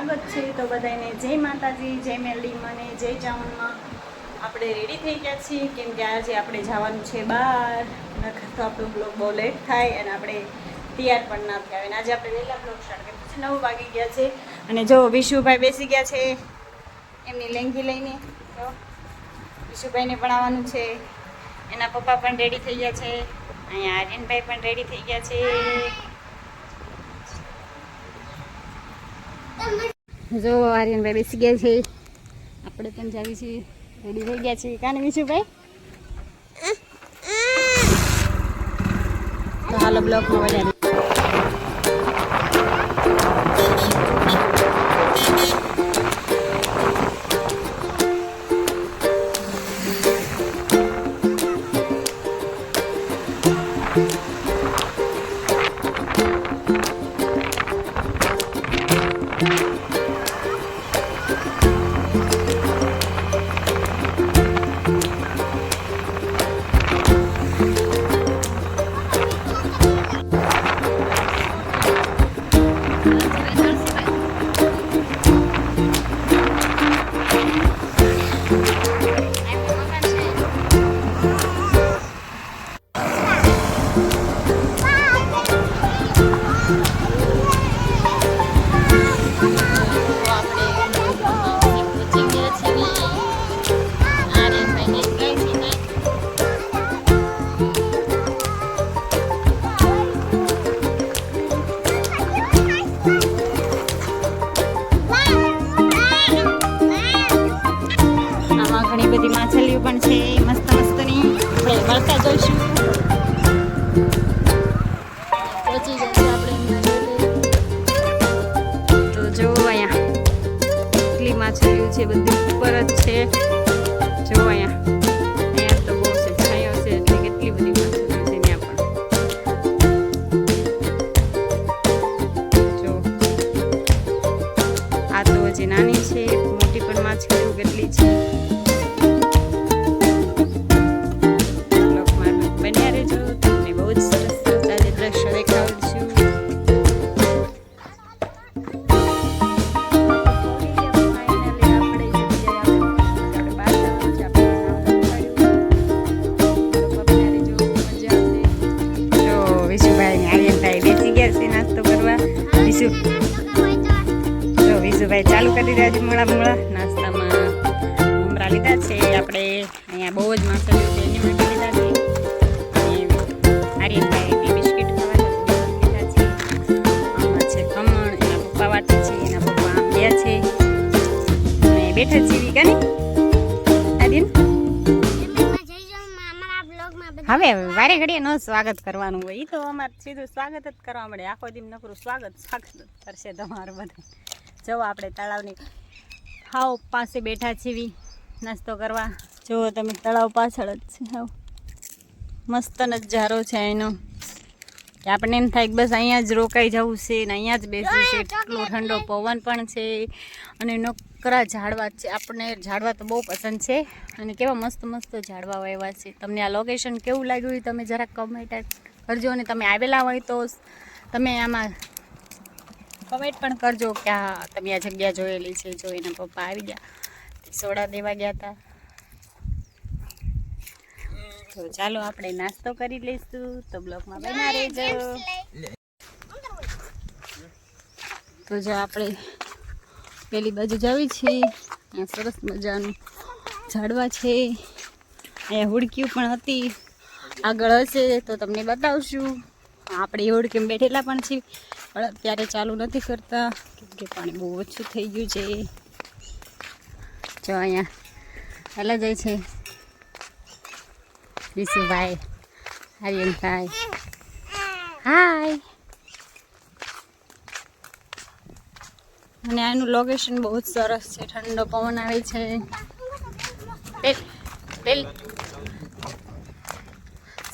સ્વાગત છે. તો બધાને જય માતાજી, જય મેલડી મને, જય ચાવનમાં આપણે રેડી થઈ ગયા છીએ. કેમ કે આજે આપણે જવાનું છે બહાર. નખર તો આપણો બ્લોગ બહુ લેટ થાય અને આપણે તૈયાર પણ ના થયા અને આજે આપણે વહેલા બ્લોગ સ્ટાર્ટ કર્યો છે નવ વાગી ગયા છે. અને જો વિશુભાઈ બેસી ગયા છે એમની લેંગી લઈને. તો વિશુભાઈને પણ આવવાનું છે. એના પપ્પા પણ રેડી થઈ ગયા છે. અહીંયા આર્યનભાઈ પણ રેડી થઈ ગયા છે. જો આર્યનભાઈ બેસી ગયા છે. આપણે પણ જાવી છીએ. રેડી થઈ ગયા છીએ. કાને વિશુભાઈ? તો હાલો બ્લોકમાં વધારે હજી નાની છે મોટી પણ માછલીઓ કેટલી છે. જો ચાલુ કરી રહ્યા છે મોડા મોડા. નાસ્તામાં મમરા લીધા છે. આપણે અહીંયા બહુ જ માણસો લીધા છે. આર્યનભાઈ બિસ્કિટ લીધા છે. ખમણ, એના પપ્પા વાટે છે, એના પપ્પા છે. બેઠા છે હવે વારે ઘડીએ ન સ્વાગત કરવાનું હોય. એ તો અમારે સીધું સ્વાગત જ કરવા મળે. આખો દિન નકરું સ્વાગત સ્વાગત કરશે તમારું બધા. જો આપણે તળાવની. હાવ પાસે બેઠા છીએ નાસ્તો કરવા. જુઓ તમે, તળાવ પાછળ જ છે, હાવ. મસ્ત નજારો છે એનો આપણને એમ થાય કે બસ અહીંયા જ રોકાઈ જવું છે ને અહીંયા જ બેસવું છે. એટલો ઠંડો પવન પણ છે. અને નકરા ઝાડવા છે. આપણને ઝાડવા તો બહુ પસંદ છે. અને કેવા મસ્ત મસ્ત ઝાડવા વાવ્યા છે. તમને આ લોકેશન કેવું લાગ્યું એ તમે જરાક કમેન્ટ કરજો. અને તમે આવેલા હોય તો તમે આમાં કમેન્ટ પણ કરજો કે આ તમે આ જગ્યા જોયેલી છે, જો એના પપ્પા આવી ગયા. સોડા દેવા ગયા હતા તો ચાલો આપણે નાસ્તો કરી લઈશું. તો બ્લોગમાં બના રહેજો. તો જો આપણે પેલી બાજુ જવી છીએ. અહીંયા સરસ મજાનું ઝાડવા છે. અહીંયા હુડકીઓ પણ હતી. આગળ હશે તો તમને બતાવશું. આપણે એ કેમ બેઠેલા પણ છીએ. પણ અત્યારે ચાલુ નથી કરતા. કે પાણી બહુ ઓછું થઈ ગયું છે. જો અહીંયા હાલા જાય છે. વિશુભાઈ હરિયનભાઈ હાય. અને આનું લોકેશન બહુ જ સરસ છે. ઠંડો પવન આવે છે.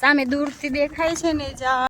સામે દૂરથી દેખાય છે ને જા.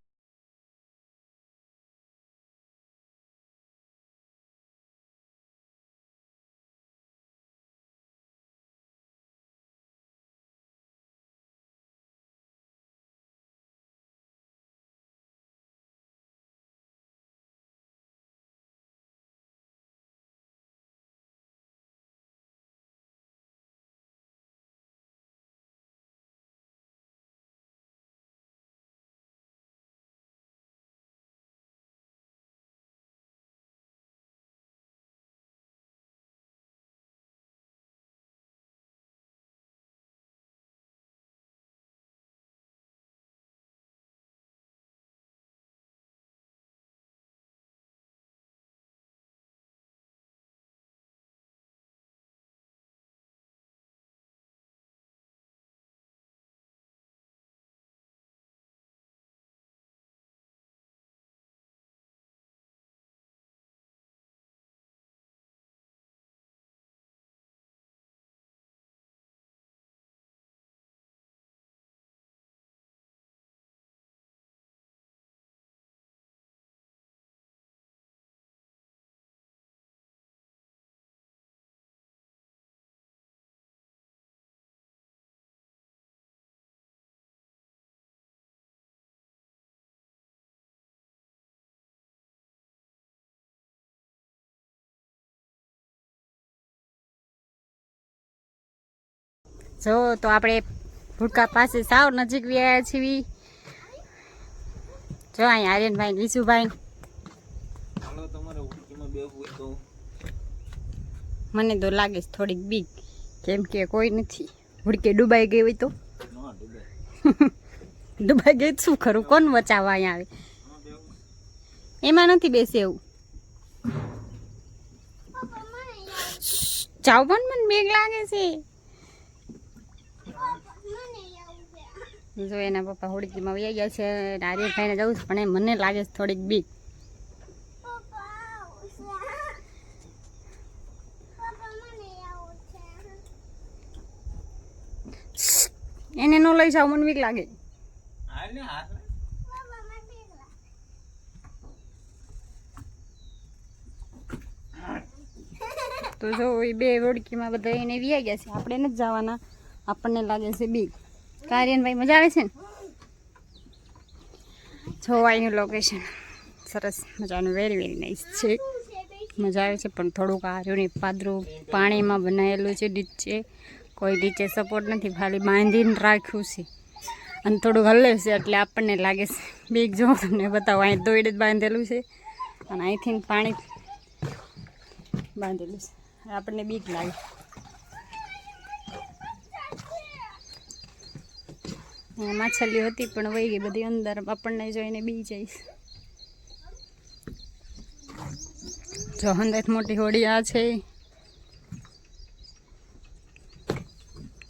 જો તો આપણે ભૂટકા પાસે સાવ નજીક વ્યા છીએ. જો અહીં આર્યનભાઈ ને વિશુભાઈ. મને તો લાગે છે થોડીક બીક. કેમ કે કોઈ નથી. હુડકે ડૂબાઈ ગઈ હોય તો. ના ડૂબે ડૂબાઈ ગઈ શું ખરું કોણ બચાવવા અહીંયા આવે? એમાં નથી બેસે એવું જાવ પણ મને મેઘ લાગે છે. જો એના પપ્પા હોળીમાં વહી ગયા છે આર્યભાઈને જવું છે પણ એ મને લાગે છે થોડીક બીક. એને ન લઈ જાવ મને બીક લાગે. તો જો એ બે હોડકીમાં બધા એને વ્યા ગયા છે. આપણે નથી જવાના. આપણને લાગે છે બીક. કાર્યનભાઈ મજા આવે છે ને? જોવાયનું લોકેશન સરસ મજાનું વેરી વેરી નાઇસ છે. મજા આવે છે, પણ થોડુંક આર્યું ને, પાદરું પાણીમાં બનાવેલું છે નીચે કોઈ નીચે સપોર્ટ નથી, ખાલી બાંધીને રાખ્યું છે. અને થોડુંક હલે છે, એટલે આપણને લાગે છે, બીક જો તમને બતાવો, અહીં દોઈડ જ બાંધેલું છે. અને અહીંથી પાણી બાંધેલું છે. આપણને બીક લાગે. માછલીઓ હતી પણ વહી ગઈ બધી અંદર. આપણને જોઈને બી જઈશ જો હંદાત મોટી હોડી આ છે.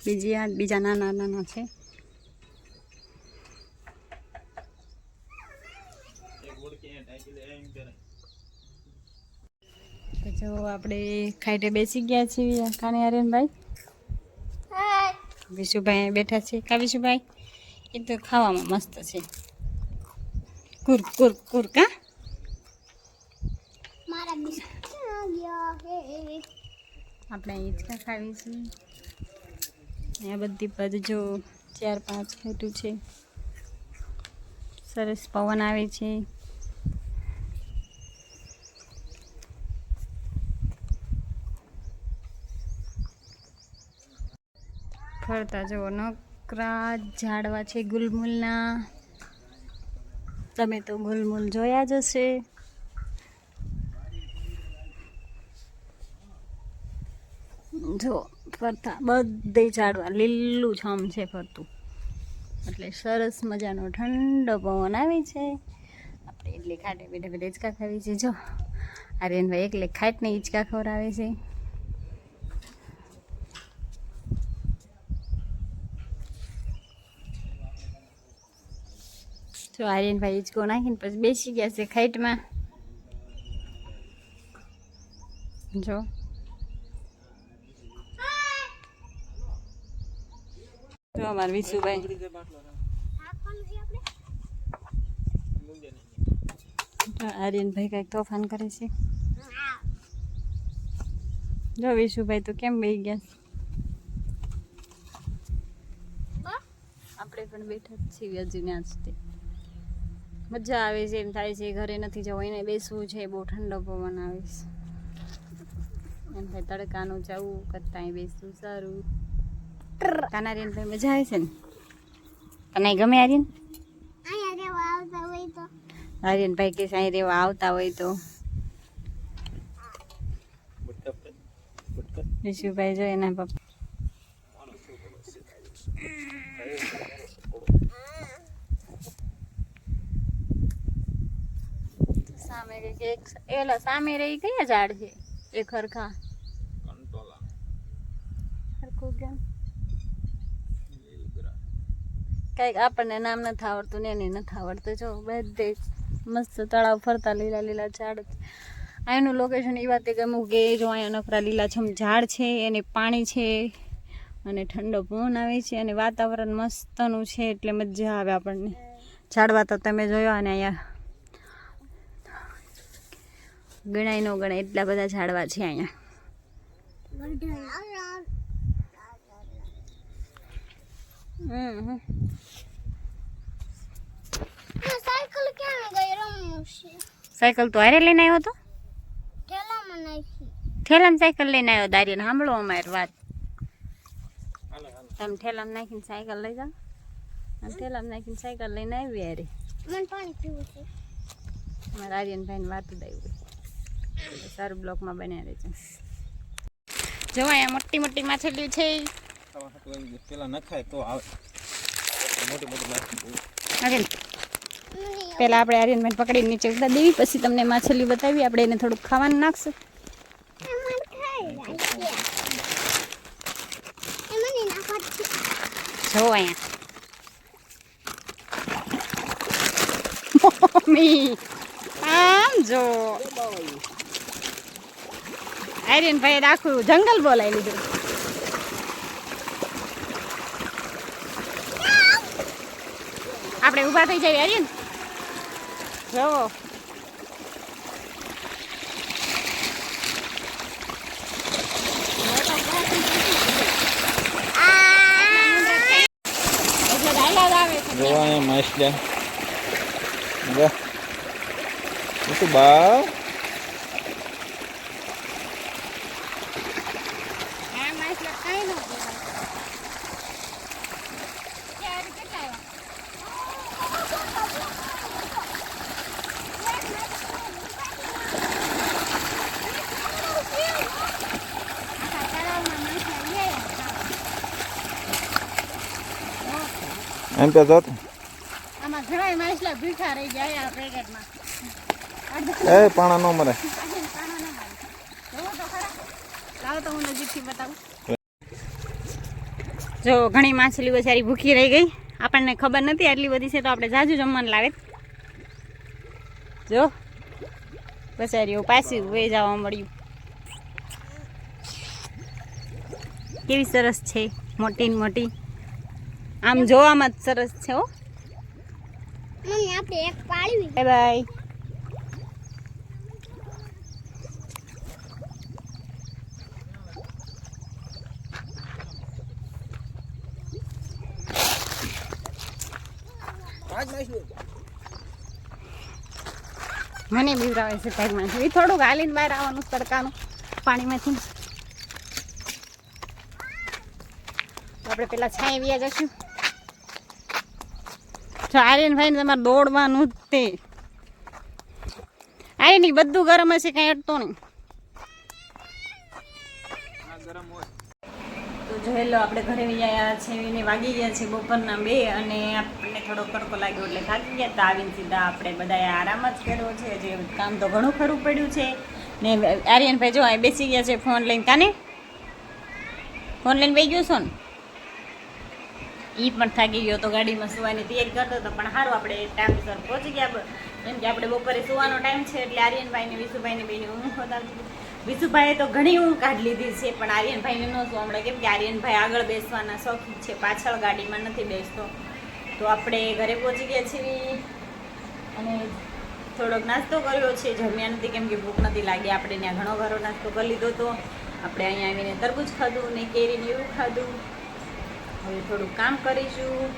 બીજી આ બીજા નાના નાના છે. જો આપણે ખાઈટે બેસી ગયા છીએ કાને આર્યનભાઈ વિશુભાઈ બેઠા છે. કા વિશુભાઈ? એ તો ખાવામાં મસ્ત છે. કુર કુર કુર કા? આ આપણે હિંચકા ખાવી છીએ અહીંયા બધી બાજુ જો ચાર પાંચ ખોટું છે. સરસ પવન આવે છે. ફરતા જુઓ નકરા ઝાડવા છે ગુલમુલના. તમે તો ગુલમુલ જોયા જ હશે. જો, ફરતા, બધે ઝાડવા, લીલું છમ છે ફરતું. એટલે સરસ મજાનો ઠંડો પવન આવે છે. આપણે એટલે ખાટે બેઠે બેઠે હિંચકા ખાવી છે. જો, આર્યનભાઈ એકલે ખાટને હિંચકા ખવડાવે છે. જો આર્યનભાઈ હિંચકો નાખીને પછી બેસી ગયા છે ખાઈટમાં જો જો અમારા વિશુભાઈ ઉડી જાય બાટલો ને. હાકવાનું છે આપણે મૂંગે નહીં. જો આર્યનભાઈ કંઈક તોફાન કરે છે જો વિશુભાઈ તો કેમ બેસી ગયા છે? આપણે પણ બેઠા જ છીએ હજી ત્યાં સુધી મજા આવે છે એમ થાય છે ઘરે નથી જવું એને બેસવું છે બહુ ઠંડો પવન આવે છે. એમ થાય તડકાનું જવું કરતા અહીં બેસવું સારું. કાનારીન ભાઈ મજા આવે છે ને? તને ગમે આર્યન? અહીંયા રહેવા આવતા હોય તો. કે સાંઈ રેવા આવતા હોય તો. વિશુભાઈ જો એના પપ્પા સામે કંઈક એલા સામે રહી કયા ઝાડ છે એ ખરખા કંટોલા. ખરખું કેમ? કંઈક આપણને નામ નથી આવડતું ને એને નથી આવડતું. જો બધે મસ્ત તળાવ ફરતા લીલા લીલા ઝાડ. અહીંનું લોકેશન એ વાતે ગમું કે જો અહીંયા નકરા લીલાછમ ઝાડ છે એને પાણી છે અને ઠંડો પવન આવે છે અને વાતાવરણ મસ્તનું છે એટલે મજા આવે આપણને. ઝાડવા તો તમે જોયો અને અહીંયા ગણાય ન ગણાય એટલા બધા ઝાડવા છે અહીંયા. હમ હમ. સાયકલ તો હારે લઈને આવ્યો હતો ઠેલામાં થેલામાં સાયકલ લઈને આવ્યો દારિયાને સાંભળો અમારી વાત. તમે ઠેલામાં નાખીને સાયકલ લઈ જાઓ. ઠેલામાં નાખીને સાયકલ લઈને આવી હારી. મને પાણી પીવું છે. મારા આર્યનભાઈને વાત દાયું સારું બ્લોકમાં બન્યા રહે છે જો અહીંયા મોટી મોટી માછલીઓ છે. પેલા નખાય તો આવે. મોટી મોટી પહેલાં આપણે આર્યનભાઈને પકડીને નીચે ઉતાર દેવી પછી તમને માછલી બતાવી આપણે એને થોડુંક ખાવાનું નાખશું. જો અહીંયા. મમ્મી આમ જો. આર્યન ભાઈ આખું જંગલ બોલાવી લીધું. આપણે ઊભા થઈ જઈએ, આર્યન. જવો જોવા મસ્ત તો બા આ માછલા કાંઈ ન કહેવાય. ક્યારે કેટલા આવ્યા? આખા તળાવમાં માછલા લઈ એમ તો? આમાં ઘણાય માછલા ભીખા રહી જાય આ પેકેટમાં. એ પાણા નો મરે. જો ઘણી માછલી બચારી ભૂખી રહી ગઈ. આપણને ખબર નથી આટલી બધી છે તો આપણે જાજુ જમવાનું લાવે. જો બચારીઓ પાછી વે જવા મળ્યું. કેવી સરસ છે મોટી ને મોટી. આમ જોવામાં જ સરસ છે હો. મમ્મી આપણે એક પાડવી. બાય બાય મને બીવરાવે છે પગમાંથી એ થોડુંક હાલીને બહાર આવવાનું તડકાનું પાણીમાંથી. આપણે પેલા છાંય વ્યા જશું. જો આર્યનભાઈ ને તમારે દોડવાનું જ તે. આર્યન નહીં, બધું ગરમ હશે, કાંઈ અટતો નહીં. તો લો, આપણે ઘરે આવ્યા છે એને વાગી ગયા છે બપોરના બે અને આપણને થોડો તડકો લાગ્યો એટલે થાકી ગયા તો આવીને સીધા આપણે બધાએ આરામ જ કર્યો છે. જે કામ તો ઘણું ખરું પડ્યું છે. ને આર્યનભાઈ જો અહીં બેસી ગયા છે ફોન લઈને. કાને? ફોન લઈને બેસી ગયો છો ને? એ પણ થાકી ગયો તો ગાડીમાં સુવાની તૈયારી કરતો હતો, પણ સારું આપણે ટાઈમસર પહોંચી ગયા કેમ કે આપણે બપોરે સુવાનો ટાઈમ છે એટલે આર્યનભાઈ ને વિશુભાઈ ને બેની ઊંઘ વધારતી તો ઘણી ઊંઘ કાઢી લીધી છે, પણ આર્યનભાઈને ન શું હમણાં કેમ કે આર્યનભાઈ આગળ બેસવાના શોખીન છે, પાછળ ગાડીમાં નથી બેસતો. તો આપણે ઘરે પહોંચી ગયા છીએ. અને થોડોક નાસ્તો કર્યો છે, જમ્યા નથી, કેમ કે ભૂખ નથી લાગી. આપણે ત્યાં ઘણો ઘરો નાસ્તો કરી લીધો હતો. આપણે અહીંયા આવીને તરબૂચ ખાધું ને કેરી ને એવું ખાધું. હવે થોડું કામ કરીશું.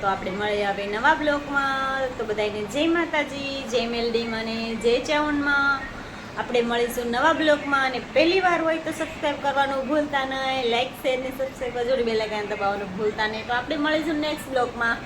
તો આપણે મળીએ હવે નવા બ્લોગમાં. તો બધાને જય માતાજી, જય મેલડીમાં અને જય ચાઉનમાં. આપણે મળીશું નવા બ્લોગમાં અને પહેલી વાર હોય તો સબસ્ક્રાઈબ કરવાનું ભૂલતા નહીં. લાઈક શેર ને સબસ્ક્રાઈબ જોડી બે લગાવીને દબાવવાનું ભૂલતા નહીં. તો આપણે મળીશું નેક્સ્ટ બ્લોગમાં.